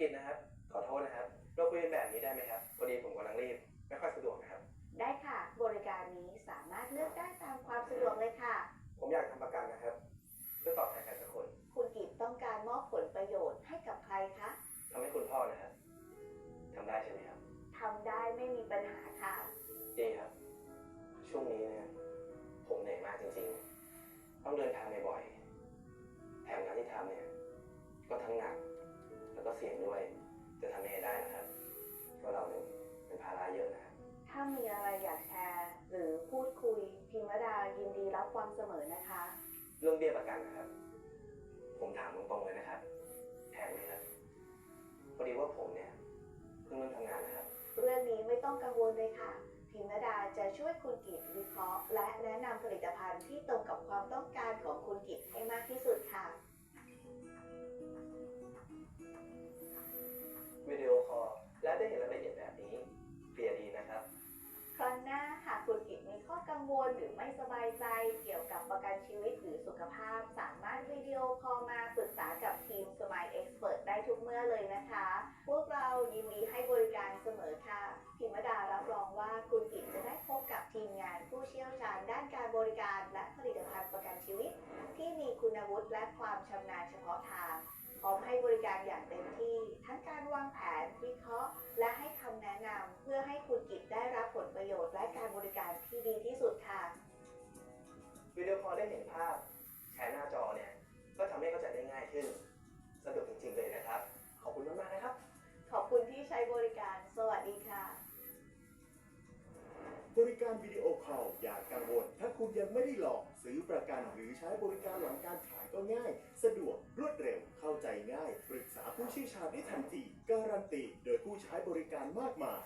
กิจนะครับ ขอโทษนะครับ เราคุยกันแบบนี้ได้ไหมครับพอดีผมกำลังรีบ ไม่ค่อยสะดวกนะครับ ได้ค่ะ บริการนี้สามารถเลือกได้ตามความสะดวกเลยค่ะ ผมอยากทำประกันนะครับเพื่อตอบแทนใครสักคนคุณกิจต้องการมอบผลประโยชน์ให้กับใครคะทำให้คุณพ่อนะครับทำได้ใช่ไหมครับทำได้ไม่มีปัญหาค่ะ ดีครับ ช่วงนี้เนี่ยผมเหนื่อยมากจริงๆ ต้องเดินทางบ่อยๆแถมงานที่ทำเนี่ย ก็ทั้งหนักแล้ว ก็เสี่ยงด้วย จะทำยังไงได้นะครับ ก็เราเนี่ยเป็นภาระเยอะนะครับ ถ้ามีอะไรอยากแชร์ หรือพูดคุย พิมวดายินดีรับฟังเสมอนะคะ เรื่องเบี้ยประกันนะครับ ผมถามตรงๆเลยนะครับแพงไหมครับพอดีว่าผมเนี่ยเพิ่งเริ่มทำงานนะครับ เรื่องนี้ไม่ต้องกังวลเลยค่ะ พิมวดาจะช่วยคุณกิจวิเคราะห์ และแนะนำผลิตภัณฑ์ที่ตรงกับความต้องการของคุณกิจ วลหรือไม่สบายใจเกี่ยวกับประกันชีวิตหรือสุขภาพ สามารถวิดีโอคอลมาปรึกษากับทีม Smile Expert ได้ทุกเมื่อเลยนะคะ พวกเรายินดีให้บริการเสมอค่ะพิมดารับรองว่าคุณกิจจะได้พบกับทีมงานผู้เชี่ยวชาญด้านการบริการ และผลิตภัณฑ์ประกันชีวิต ที่มีคุณวุฒิและความชำนาญเฉพาะทางพร้อมให้บริการอย่างเต็มที่ ทั้งการวางแผนวิเคราะห์ และให้คำแนะนำเพื่อให้คุณกิจได้รับผลประโยชน์และการบริการที่ดีที่สุด การวิดีโอคอลอย่ากังวล ถ้าคุณยังไม่ได้ลองซื้อประกันหรือใช้บริการหลังการขายก็ง่าย สะดวกรวดเร็วเข้าใจง่ายปรึกษาผู้เชี่ยวชาญได้ทันทีการันตีโดยผู้ใช้บริการมากมาย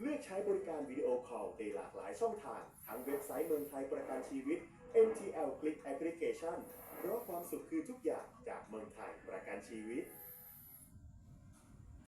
เลือกใช้บริการวิดีโอคอลในหลากหลายช่องทาง ทั้งเว็บไซต์เมืองไทยประกันชีวิต MTL Click Application เพราะความสุขคือทุกอย่างจากเมืองไทยประกันชีวิต